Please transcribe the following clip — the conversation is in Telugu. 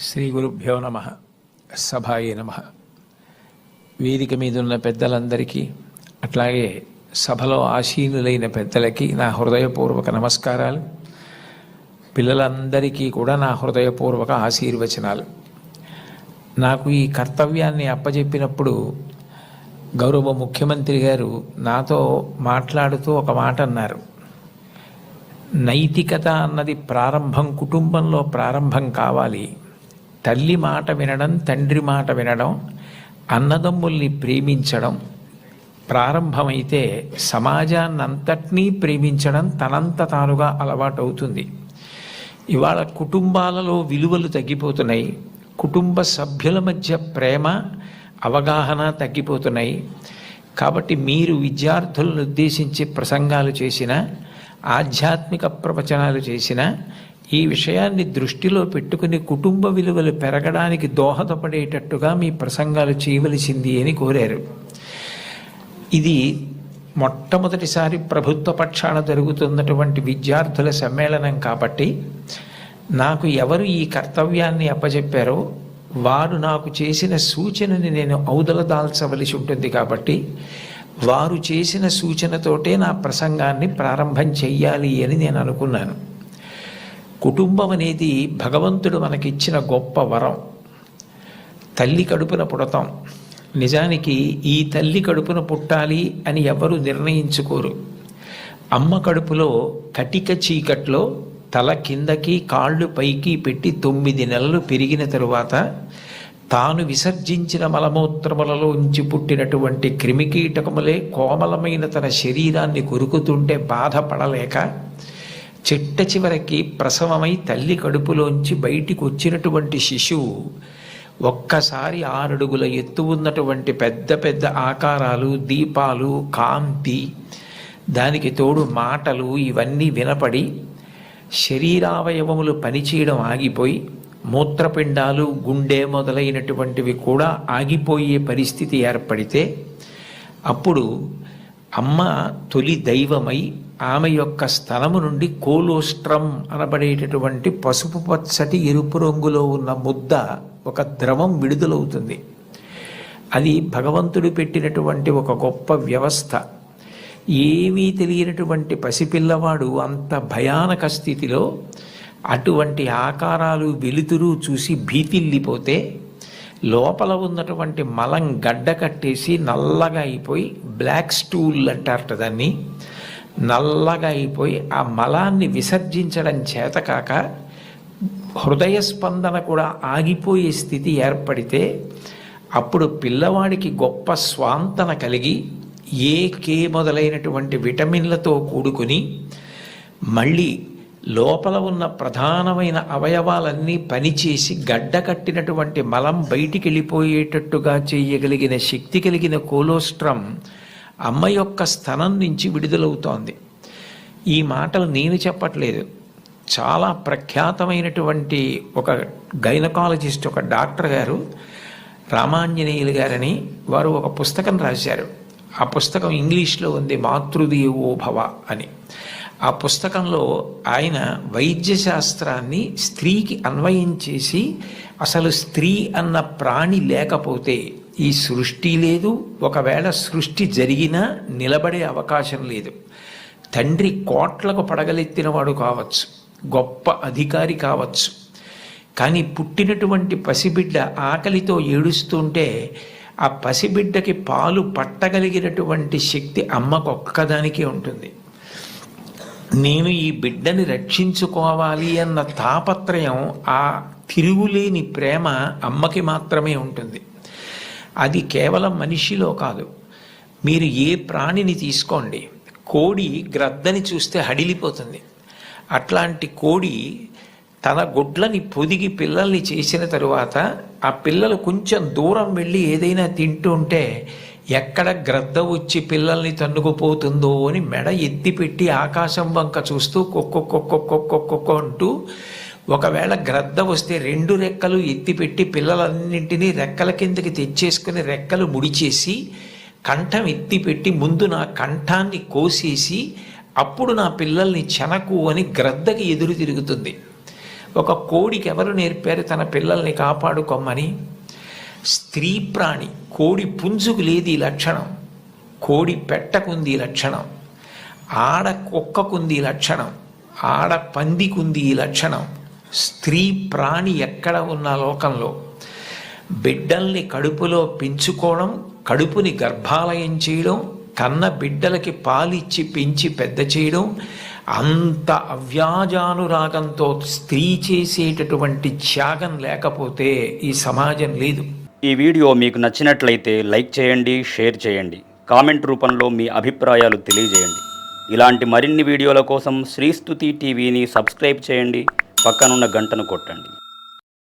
శ్రీ గురుభ్యో నమ. సభాయే నమ. వేదిక మీద ఉన్న పెద్దలందరికీ అట్లాగే సభలో ఆశీనులైన పెద్దలకి నా హృదయపూర్వక నమస్కారాలు. పిల్లలందరికీ కూడా నా హృదయపూర్వక ఆశీర్వచనాలు. నాకు ఈ కర్తవ్యాన్ని అప్పజెప్పినప్పుడు గౌరవ ముఖ్యమంత్రి గారు నాతో మాట్లాడుతూ ఒక మాట అన్నారు. నైతికత అన్నది ప్రారంభం కుటుంబంలో ప్రారంభం కావాలి. తల్లి మాట వినడం తండ్రి మాట వినడం అన్నదమ్ముల్ని ప్రేమించడం ప్రారంభమైతే సమాజాన్నంతటినీ ప్రేమించడం తనంత తానుగా అలవాటు అవుతుంది ఇవాళ కుటుంబాలలో విలువలు తగ్గిపోతున్నాయి. కుటుంబ సభ్యుల మధ్య ప్రేమ అవగాహన తగ్గిపోతున్నాయి. కాబట్టి మీరు విద్యార్థులను ఉద్దేశించి ప్రసంగాలు చేసిన ఆధ్యాత్మిక ప్రవచనాలు చేసిన ఈ విషయాన్ని దృష్టిలో పెట్టుకుని కుటుంబ విలువలు పెరగడానికి దోహదపడేటట్టుగా మీ ప్రసంగాలు చేయవలసింది అని కోరారు. ఇది మొట్టమొదటిసారి ప్రభుత్వ పక్షాన జరుగుతున్నటువంటి విద్యార్థుల సమ్మేళనం కాబట్టి నాకు ఎవరు ఈ కర్తవ్యాన్ని అప్పచెప్పారో వారు నాకు చేసిన సూచనని నేను ఔదలదాల్చవలసి ఉంటుంది కాబట్టి వారు చేసిన సూచనతోటే నా ప్రసంగాన్ని ప్రారంభం చెయ్యాలి అని నేను అనుకున్నాను. కుటుంబం అనేది భగవంతుడు మనకిచ్చిన గొప్ప వరం. తల్లి కడుపున పుడతాం. నిజానికి ఈ తల్లి కడుపున పుట్టాలి అని ఎవరు నిర్ణయించుకోరు. అమ్మ కడుపులో కటిక చీకట్లో తల కిందకి కాళ్ళు పైకి పెట్టి తొమ్మిది నెలలు పెరిగిన తరువాత తాను విసర్జించిన మలమూత్రములలో ఉంచి పుట్టినటువంటి క్రిమికీటకములే కోమలమైన తన శరీరాన్ని కొరుకుతుంటే బాధపడలేక చిట్ట చివరికి ప్రసవమై తల్లి కడుపులోంచి బయటికి వచ్చినటువంటి శిశువు ఒక్కసారి ఆరడుగుల ఎత్తు ఉన్నటువంటి పెద్ద పెద్ద ఆకారాలు దీపాలు కాంతి దానికి తోడు మాటలు ఇవన్నీ వినపడి శరీరావయవములు పనిచేయడం ఆగిపోయి మూత్రపిండాలు గుండె మొదలైనటువంటివి కూడా ఆగిపోయే పరిస్థితి ఏర్పడితే అప్పుడు అమ్మ తొలి దైవమై ఆమె యొక్క స్థలము నుండి కోలోస్ట్రం అనబడేటటువంటి పసుపు పచ్చటి ఎరుపు రంగులో ఉన్న ముద్ద ఒక ద్రవం విడుదలవుతుంది. అది భగవంతుడు పెట్టినటువంటి ఒక గొప్ప వ్యవస్థ. ఏమీ తెలియనటువంటి పసిపిల్లవాడు అంత భయానక స్థితిలో అటువంటి ఆకారాలు వెలుతురు చూసి భీతిల్లిపోతే లోపల ఉన్నటువంటి మలం గడ్డ కట్టేసి నల్లగా అయిపోయి బ్లాక్ స్టూల్ అంటారట దాన్ని. నల్లగా అయిపోయి ఆ మలాన్ని విసర్జించడం చేతకాక హృదయ స్పందన కూడా ఆగిపోయే స్థితి ఏర్పడితే అప్పుడు పిల్లవాడికి గొప్ప స్వాంతన కలిగి ఏ కే మొదలైనటువంటి విటమిన్లతో కూడుకుని మళ్ళీ లోపల ఉన్న ప్రధానమైన అవయవాలన్నీ పనిచేసి గడ్డ కట్టినటువంటి మలం బయటికి వెళ్ళిపోయేటట్టుగా చేయగలిగిన శక్తి కలిగిన కోలోస్ట్రం అమ్మ యొక్క స్థనం నుంచి విడుదలవుతోంది. ఈ మాటలు నేను చెప్పట్లేదు. చాలా ప్రఖ్యాతమైనటువంటి ఒక గైనకాలజిస్ట్ ఒక డాక్టర్ గారు రామాంజనేయులు గారని వారు ఒక పుస్తకం రాశారు. ఆ పుస్తకం ఇంగ్లీష్లో ఉంది మాతృదేవో భవ అని. ఆ పుస్తకంలో ఆయన వైద్య శాస్త్రాన్ని స్త్రీకి అన్వయం చేసి అసలు స్త్రీ అన్న ప్రాణి లేకపోతే ఈ సృష్టి లేదు. ఒకవేళ సృష్టి జరిగినా నిలబడే అవకాశం లేదు. తండ్రి కోట్లకు పడగలెత్తినవాడు కావచ్చు. గొప్ప అధికారి కావచ్చు. కానీ పుట్టినటువంటి పసిబిడ్డ ఆకలితో ఏడుస్తుంటే ఆ పసిబిడ్డకి పాలు పట్టగలిగినటువంటి శక్తి అమ్మకు ఒక్కదానికే ఉంటుంది. నేను ఈ బిడ్డని రక్షించుకోవాలి అన్న తాపత్రయం ఆ తిరుగులేని ప్రేమ అమ్మకి మాత్రమే ఉంటుంది. అది కేవలం మనిషిలో కాదు. మీరు ఏ ప్రాణిని తీసుకోండి కోడి గ్రద్దని చూస్తే హడిలిపోతుంది. అట్లాంటి కోడి తన గుడ్లని పొదిగి పిల్లల్ని చేసిన తరువాత ఆ పిల్లలు కొంచెం దూరం వెళ్ళి ఏదైనా తింటూ ఉంటే ఎక్కడ గ్రద్ద వచ్చి పిల్లల్ని తన్నుకుపోతుందో అని మెడ ఎత్తిపెట్టి ఆకాశం వంక చూస్తూ కొక్కొక్కొక్కొక్కొక్కొక్కొక్క అంటూ ఒకవేళ గ్రద్ద వస్తే రెండు రెక్కలు ఎత్తిపెట్టి పిల్లలన్నింటినీ రెక్కల కిందకి తెచ్చేసుకుని రెక్కలు ముడిచేసి కంఠం ఎత్తిపెట్టి ముందు నా కంఠాన్ని కోసేసి అప్పుడు నా పిల్లల్ని చెనకు అని గ్రద్దకి ఎదురు తిరుగుతుంది. ఒక కోడికి ఎవరు నేర్పారు తన పిల్లల్ని కాపాడుకోమని? స్త్రీ ప్రాణి కోడి పుంజుకు లేదు ఈ లక్షణం. కోడి పెట్టకుంది ఈ లక్షణం. ఆడ కుక్కకుంది ఈ లక్షణం. ఆడ పందికుంది ఈ లక్షణం. స్త్రీ ప్రాణి ఎక్కడ ఉన్న లోకంలో బిడ్డల్ని కడుపులో పెంచుకోవడం కడుపుని గర్భాలయం చేయడం కన్న బిడ్డలకి పాలిచ్చి పెంచి పెద్ద చేయడం అంత అవ్యాజానురాగంతో స్త్రీ చేసేటటువంటి త్యాగం లేకపోతే ఈ సమాజం లేదు. ఈ వీడియో మీకు నచ్చినట్లయితే లైక్ చేయండి షేర్ చేయండి. కామెంట్ రూపంలో మీ అభిప్రాయాలు తెలియజేయండి. ఇలాంటి మరిన్ని వీడియోల కోసం శ్రీస్తుతి టీవీని సబ్స్క్రైబ్ చేయండి. పక్కనున్న గంటను కొట్టండి.